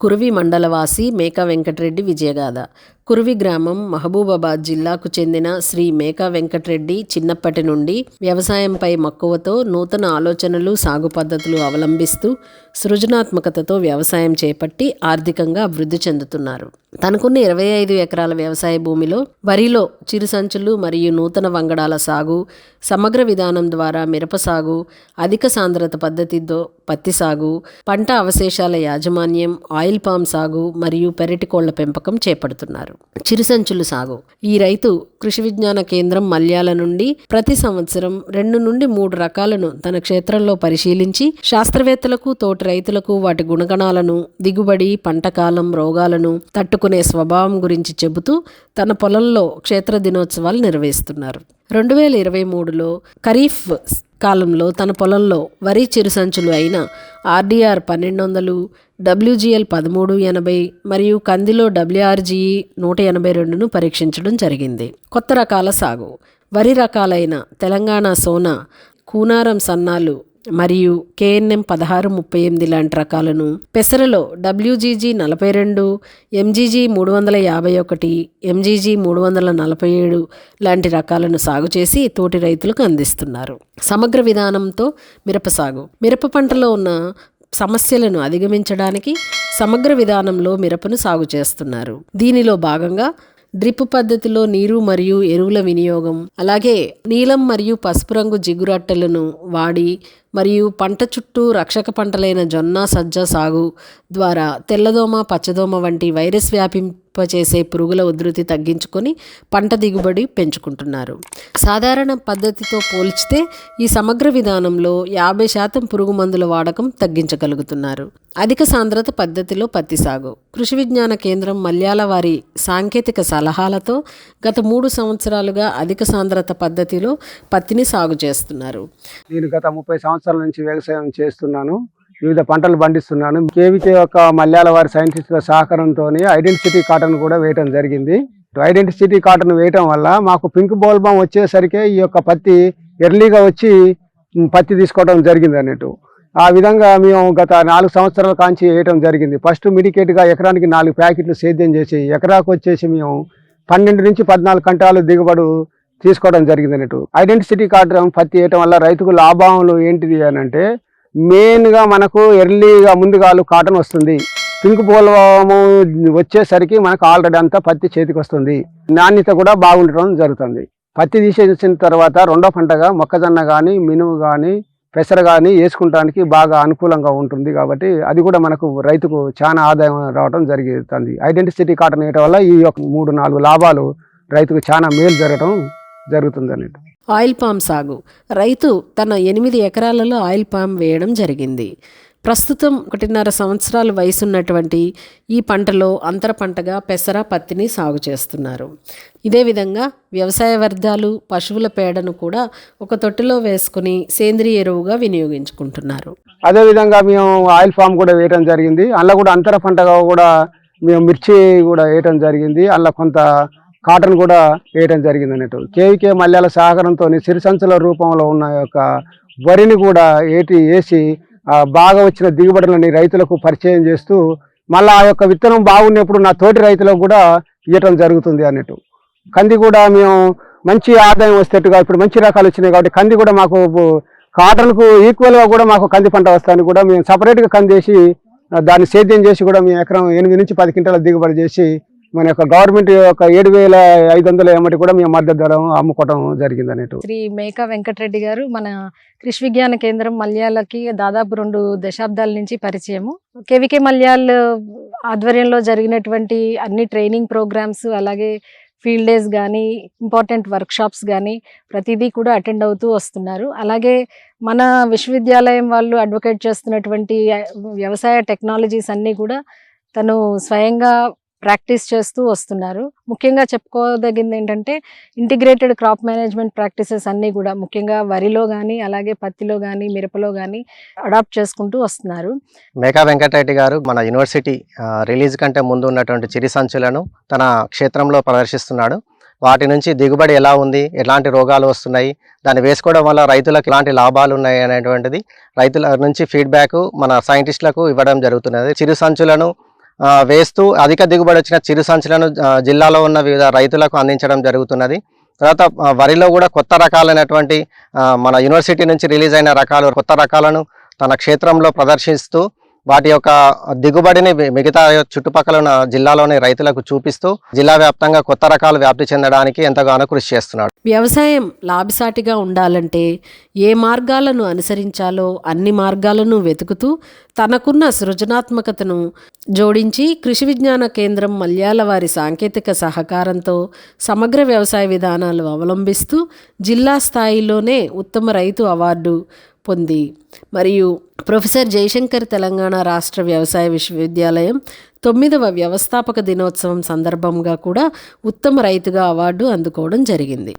కురువి మండలవాసి మేక వెంకటరెడ్డి విజయగాథ కురువి గ్రామం మహబూబాబాద్ జిల్లాకు చెందిన శ్రీ మేకా వెంకటరెడ్డి చిన్నప్పటి నుండి వ్యవసాయంపై మక్కువతో నూతన ఆలోచనలు సాగు పద్ధతులు అవలంబిస్తూ సృజనాత్మకతతో వ్యవసాయం చేపట్టి ఆర్థికంగా అభివృద్ధి చెందుతున్నారు. తనకున్న ఇరవై ఐదు ఎకరాల వ్యవసాయ భూమిలో వరిలో చిరుసంచులు మరియు నూతన వంగడాల సాగు సమగ్ర విధానం ద్వారా మిరప సాగు అధిక సాంద్రత పద్ధతితో పత్తి సాగు పంట అవశేషాల యాజమాన్యం ఆయిల్ పామ్ సాగు మరియు పెరటి కోళ్ళ పెంపకం చేపడుతున్నారు. చిరుసంచులు సాగు. ఈ రైతు కృషి విజ్ఞాన కేంద్రం మల్యాల నుండి ప్రతి సంవత్సరం రెండు నుండి మూడు రకాలను తన క్షేత్రంలో పరిశీలించి శాస్త్రవేత్తలకు తోటి రైతులకు వాటి గుణగణాలను దిగుబడి పంట కాలం రోగాలను తట్టుకునే స్వభావం గురించి చెబుతూ తన పొలంలో క్షేత్ర దినోత్సవాలు నిర్వహిస్తున్నారు. రెండు వేల ఇరవై మూడులో ఖరీఫ్ కాలంలో తన పొలంలో వరి చిరుసంచులు అయిన ఆర్డీఆర్ పన్నెండు వందలు డబ్ల్యూజీఎల్ పదమూడు ఎనభై మరియు కందిలో డబ్ల్యూఆర్జీఈ నూట ఎనభై రెండును పరీక్షించడం జరిగింది. కొత్త రకాల సాగు. వరి రకాలైన తెలంగాణ సోనా కూనారం సన్నాలు మరియు కేఎన్ఎం పదహారు ముప్పై ఎనిమిది లాంటి రకాలను పెసరలో డబ్ల్యూజీజీ నలభై రెండు ఎంజీజీ మూడు వందల యాభై ఒకటి ఎంజీజీ మూడు వందల నలభై ఏడు లాంటి రకాలను సాగు చేసి తోటి రైతులకు అందిస్తున్నారు. సమగ్ర విధానంతో మిరప సాగు. మిరప పంటలో ఉన్న సమస్యలను అధిగమించడానికి సమగ్ర విధానంలో మిరపను సాగు చేస్తున్నారు. దీనిలో భాగంగా డ్రిప్ పద్ధతిలో నీరు మరియు ఎరువుల వినియోగం అలాగే నీలం మరియు పసుపు రంగు జిగురట్టలను వాడి మరియు పంట చుట్టూ రక్షక పంటలైన జొన్న సజ్జ సాగు ద్వారా తెల్లదోమ పచ్చదోమ వంటి వైరస్ వర్తింపచేసే పురుగుల ఉధృతి తగ్గించుకొని పంట దిగుబడి పెంచుకుంటున్నారు. సాధారణ పద్ధతితో పోల్చితే ఈ సమగ్ర విధానంలో యాభై శాతం పురుగు మందుల వాడకం తగ్గించగలుగుతున్నారు. అధిక సాంద్రత పద్ధతిలో పత్తి సాగు. కృషి విజ్ఞాన కేంద్రం మల్యాల వారి సాంకేతిక సలహాలతో గత మూడు సంవత్సరాలుగా అధిక సాంద్రత పద్ధతిలో పత్తిని సాగు చేస్తున్నారు. నేను గత ముప్పై సంవత్సరాల నుంచి వ్యవసాయం చేస్తున్నాను. వివిధ పంటలు పండిస్తున్నాను. కేవీకే యొక్క మల్యాల వారి సైంటిస్టుల సహకారంతో ఐడెంటిసిటీ కాటన్ కూడా వేయటం జరిగింది. ఐడెంటిసిటీ కాటన్ వేయటం వల్ల మాకు పింక్ బోల్బాం వచ్చేసరికి ఈ యొక్క పత్తి ఎర్లీగా వచ్చి పత్తి తీసుకోవడం జరిగింది అన్నట్టు. ఆ విధంగా మేము గత నాలుగు సంవత్సరాల కాంచి వేయటం జరిగింది. ఫస్ట్ మిడికేట్గా ఎకరానికి నాలుగు ప్యాకెట్లు సేద్యం చేసి ఎకరాకు వచ్చేసి మేము పన్నెండు నుంచి పద్నాలుగు కంటాలు దిగుబడు తీసుకోవడం జరిగింది అన్నట్టు. ఐడెంటిసిటీ కార్డు పత్తి వేయటం వల్ల రైతుకు లాభాలు ఏంటిది అని అంటే మెయిన్గా మనకు ఎర్లీగా ముందుగాలు కాటన్ వస్తుంది. పింక్ పోలవము వచ్చేసరికి మనకు ఆల్రెడీ అంతా పత్తి చేతికి వస్తుంది. నాణ్యత కూడా బాగుండటం జరుగుతుంది. పత్తి తీసేసిన తర్వాత రెండో పంటగా మొక్కజొన్న కానీ మినుము కానీ పెసర కానీ వేసుకుంటానికి బాగా అనుకూలంగా ఉంటుంది కాబట్టి అది కూడా మనకు రైతుకు చాలా ఆదాయం రావడం జరుగుతుంది. ఐడెంటిసిటీ కాటన్ వేయటం వల్ల ఈ యొక్క మూడు నాలుగు లాభాలు రైతుకు చాలా మేలు జరగడం జరుగుతుంది అన్నట్టు. ఆయిల్ పామ్ సాగు. రైతు తన ఎనిమిది ఎకరాలలో ఆయిల్ పామ్ వేయడం జరిగింది. ప్రస్తుతం ఒకటిన్నర సంవత్సరాల వయసున్నటువంటి ఈ పంటలో అంతర పంటగా పెసర పత్తిని సాగు చేస్తున్నారు. ఇదే విధంగా వ్యవసాయ వ్యర్థాలు పశువుల పేడను కూడా ఒక తొట్టిలో వేసుకుని సేంద్రియ ఎరువుగా వినియోగించుకుంటున్నారు. అదే విధంగా మేము ఆయిల్ ఫామ్ కూడా వేయడం జరిగింది. అలా కూడా అంతర పంటగా కూడా మేము మిర్చి కూడా వేయటం జరిగింది. అలా కొంత కాటన్ కూడా వేయటం జరిగింది అన్నట్టు కేవీకే మల్యాల సహకారంతో సిరిసంచుల రూపంలో ఉన్న యొక్క వరిని కూడా ఏటి వేసి బాగా వచ్చిన దిగుబడులని రైతులకు పరిచయం చేస్తూ మళ్ళీ ఆ యొక్క విత్తనం బాగున్నప్పుడు నా తోటి రైతులకు కూడా ఇవ్వటం జరుగుతుంది అన్నట్టు. కంది కూడా మేము మంచి ఆదాయం వస్తేట్టుగా ఇప్పుడు మంచి రకాలు వచ్చినాయి కాబట్టి కంది కూడా మాకు కాటన్కు ఈక్వల్గా కూడా మాకు కంది పంట వస్తాయని కూడా మేము సపరేట్గా కంది వేసి దాన్ని సేద్యం చేసి కూడా మేము ఎకరం ఎనిమిది నుంచి పది క్వింటాల దిగుబడి చేసి మన యొక్క గవర్నమెంట్ యొక్క ఏడు వేల ఐదు వందల ఏమటి కూడా మేము మద్దతు ధర అమ్ముకోవడం జరిగింది అన్నట్టు. శ్రీ మేకా వెంకటరెడ్డి గారు మన కృషి విజ్ఞాన కేంద్రం మల్యాలకి దాదాపు రెండు దశాబ్దాల నుంచి పరిచయము. కేవికే మల్యాల్ ఆధ్వర్యంలో జరిగినటువంటి అన్ని ట్రైనింగ్ ప్రోగ్రామ్స్ అలాగే ఫీల్డ్ డేస్ కానీ ఇంపార్టెంట్ వర్క్షాప్స్ కానీ ప్రతిదీ కూడా అటెండ్ అవుతూ వస్తున్నారు. అలాగే మన విశ్వవిద్యాలయం వాళ్ళు అడ్వకేట్ చేస్తున్నటువంటి వ్యవసాయ టెక్నాలజీస్ అన్నీ కూడా తను స్వయంగా ప్రాక్టీస్ చేస్తూ వస్తున్నారు. ముఖ్యంగా చెప్పుకోదగింది ఏంటంటే ఇంటిగ్రేటెడ్ క్రాప్ మేనేజ్మెంట్ ప్రాక్టీసెస్ అన్నీ కూడా ముఖ్యంగా వరిలో కానీ అలాగే పత్తిలో కానీ మిరపలో కానీ అడాప్ట్ చేసుకుంటూ వస్తున్నారు. మేకా వెంకటరెడ్డి గారు మన యూనివర్సిటీ రిలీజ్ కంటే ముందు ఉన్నటువంటి చిరి సంచులను తన క్షేత్రంలో ప్రదర్శిస్తున్నాడు. వాటి నుంచి దిగుబడి ఎలా ఉంది? ఎలాంటి రోగాలు వస్తున్నాయి? దాన్ని వేసుకోవడం వల్ల రైతులకు ఎలాంటి లాభాలు ఉన్నాయి అనేటువంటిది రైతుల నుంచి ఫీడ్బ్యాక్ మన సైంటిస్టులకు ఇవ్వడం జరుగుతున్నది. చిరు సంచులను వేస్తూ అధిక దిగుబడి వచ్చిన చిరు సంచులను జిల్లాలో ఉన్న వివిధ రైతులకు అందించడం జరుగుతున్నది. తర్వాత వరిలో కూడా కొత్త రకాలైనటువంటి మన యూనివర్సిటీ నుంచి రిలీజ్ అయిన రకాలు కొత్త రకాలను తన క్షేత్రంలో ప్రదర్శిస్తూ వాటి యొక్క దిగుబడిని మిగతా చుట్టుపక్కల ఉన్న జిల్లాలోని రైతులకు చూపిస్తూ జిల్లా వ్యాప్తంగా కొత్త రకాలు వ్యాప్తి చెందడానికి ఎంతగానో కృషి చేస్తున్నాడు. వ్యవసాయం లాభసాటిగా ఉండాలంటే ఏ మార్గాలను అనుసరించాలో అన్ని మార్గాలను వెతుకుతూ తనకున్న సృజనాత్మకతను జోడించి కృషి విజ్ఞాన కేంద్రం మల్యాల వారి సాంకేతిక సహకారంతో సమగ్ర వ్యవసాయ విధానాలు అవలంబిస్తూ జిల్లా స్థాయిలోనే ఉత్తమ రైతు అవార్డు పొంది. మరియు ప్రొఫెసర్ జయశంకర్ తెలంగాణ రాష్ట్ర వ్యవసాయ విశ్వవిద్యాలయం తొమ్మిదవ వ్యవస్థాపక దినోత్సవం సందర్భంగా కూడా ఉత్తమ రైతుగా అవార్డు అందుకోవడం జరిగింది.